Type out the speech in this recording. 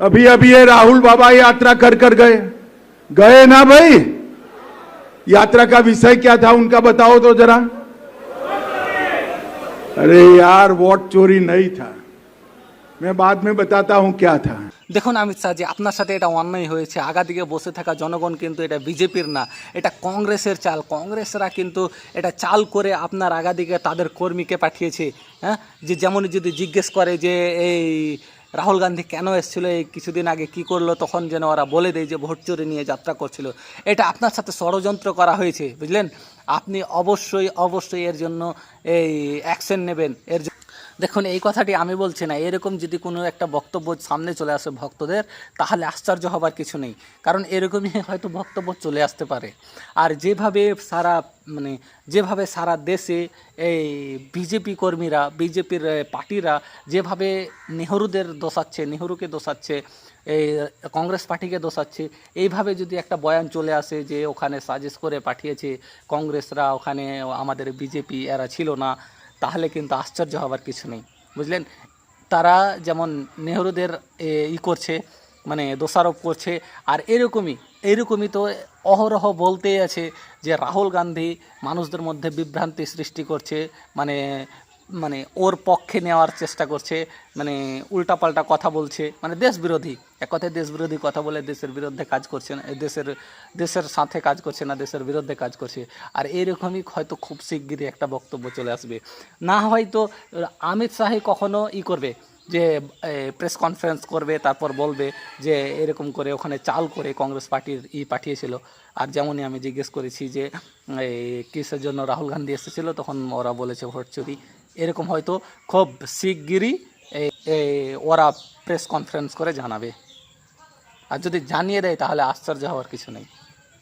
अभी अभी ये राहुल बाबा यात्रा कर कर गए गए ना भाई यात्रा का विषय क्या था उनका बताओ तो जरा अरे यार वोट चोरी नहीं था मैं बाद में बताता हूं क्या था দেখুন অমিত শাহ যে আপনার সাথে এটা অন্যায় হয়েছে আগা দিকে বসে থাকা জনগণ কিন্তু এটা বিজেপির না এটা কংগ্রেসের চাল কংগ্রেসরা কিন্তু এটা চাল করে আপনার আগা দিকে তাদের কর্মীকে পাঠিয়েছে হ্যাঁ যে যেমন যদি জিজ্ঞেস করে যে এই রাহুল গান্ধী কেন এসেছিল, এই কিছুদিন আগে কি করল, তখন যেন ওরা বলে দেয় যে ভোট চুরি নিয়ে যাত্রা করছিল। এটা আপনার সাথে ষড়যন্ত্র করা হয়েছে, বুঝলেন? আপনি অবশ্যই অবশ্যই এর জন্য এই অ্যাকশন নেবেন। এর দেখুন, এই কথাটি আমি বলছি না। এরকম যদি কোনো একটা বক্তব্য সামনে চলে আসে ভক্তদের, তাহলে আশ্চর্য হবার কিছু নেই। কারণ এরকমই হয়তো বক্তব্য চলে আসতে পারে। আর যেভাবে সারা মানে যেভাবে সারা দেশে এই বিজেপি কর্মীরা, বিজেপির পার্টিরা যেভাবে নেহরুদের দোষাচ্ছে, নেহরুকে দোষাচ্ছে, এই কংগ্রেস পার্টিকে দোষাচ্ছে, এইভাবে যদি একটা বয়ান চলে আসে যে ওখানে সাজেস্ট করে পাঠিয়েছে কংগ্রেসরা, ওখানে আমাদের বিজেপি, এরা ছিল না তাহলে কিন্তু আশ্চর্য হওয়ার কিছু নেই। বুঝলেন? তারা যেমন নেহরুদের ই করছে মানে দোষারোপ করছে, আর এরকমই এরকমই তো অহরহ বলতেই আছে যে রাহুল গান্ধী মানুষদের মধ্যে বিভ্রান্তি সৃষ্টি করছে মানে মানে ওর পক্ষে নেওয়ার চেষ্টা করছে মানে উল্টাপাল্টা কথা বলছে মানে দেশবিরোধী। এক কথায় দেশ বিরোধী কথা বলে দেশের বিরুদ্ধে কাজ করছে না, দেশের দেশের সাথে কাজ করছে না, দেশের বিরুদ্ধে কাজ করছে। আর এরকমই হয়তো খুব শিগগিরই একটা বক্তব্য চলে আসবে। না হয়তো অমিত শাহই কখনো ই করবে, যে প্রেস কনফারেন্স করবে, তারপর বলবে যে, এরকম করে ওখানে চাল করে কংগ্রেস পার্টির ই পাঠিয়েছিল। আর যেমনই আমি জিজ্ঞেস করেছি যে কিসের জন্য রাহুল গান্ধী এসেছিল, তখন ওরা বলেছে ভোট চুরি। এরকম হয়তো খুব শিগগিরই এই- ওরা প্রেস কনফারেন্স করে জানাবে। আর যদি জানিয়ে দেয় তাহলে আশ্চর্য হওয়ার কিছু নেই।